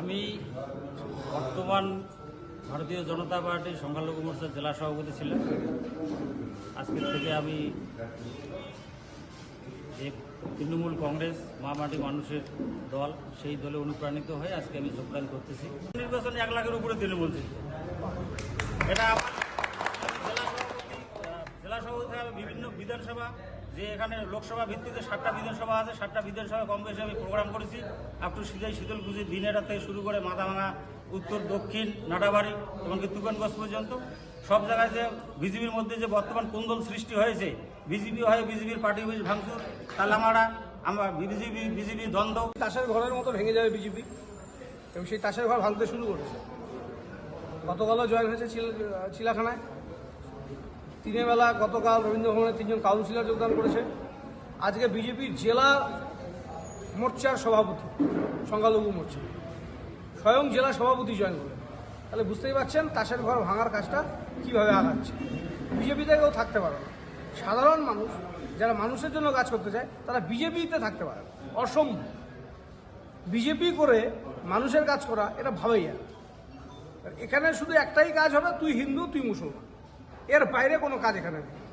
আমি বর্তমান ভারতীয় জনতা পার্টির সংখ্যালঘু মোর্চার জেলা সভাপতি ছিলাম আজকের থেকে আমি যে তৃণমূল কংগ্রেস মা মাটি মানুষের দল, সেই দলে অনুপ্রাণিত হয়ে আজকে আমি যোগদান করতেছি নির্বাচনে এক লাখের উপরে তৃণমূল জিতবে। এটা জেলা সভাপতি জেলা সভাপতি বিভিন্ন বিধানসভা যে এখানে লোকসভা ভিত্তিতে সাতটা বিধানসভা আছে, সাতটা বিধানসভা কম বেশি আমি প্রোগ্রাম করেছি। আপ টু শীতল পুজো দিনেরা থেকে শুরু করে মাথাভাঙা, উত্তর, দক্ষিণ, নাটাবাড়ি, এমনকি তুকানগঞ্জ পর্যন্ত। সব জায়গায় যে বিজেপির মধ্যে যে বর্তমান কোন্দল সৃষ্টি হয়েছে, বিজেপি হয়ে বিজেপির পার্টি ভাঙচুর তালামারা আমরা বিজেপি বিজেপি দ্বন্দ্ব। তাসের ঘরের মতো ভেঙে যাবে বিজেপি। এবং সেই তাসের ঘর ভাঙতে শুরু করেছে। গতকালও জয়েন হয়েছে চিল- চিলাখানায়। দিনের বেলা গতকাল রবীন্দ্র ভবনে তিনজন কাউন্সিলর যোগদান করেছে। আজকে বিজেপির জেলা মোর্চার সভাপতি, সংখ্যালঘু মোর্চা। স্বয়ং জেলা সভাপতি জয়েন করলেন। তাহলে বুঝতেই পারছেন, তাসের ঘর ভাঙার কাজটা কীভাবে আগাচ্ছে। বিজেপিতে কেউ থাকতে পারে না। সাধারণ মানুষ, যারা মানুষের জন্য কাজ করতে চায়, তারা বিজেপিতে থাকতে পারে অসম্ভব। বিজেপি করে মানুষের কাজ করা, এটা ভাবেই আর এখানে শুধু একটাই কাজ হবে, তুই হিন্দু, তুই মুসলমান। এর বাইরে কোনো কাজ এখানে নেই।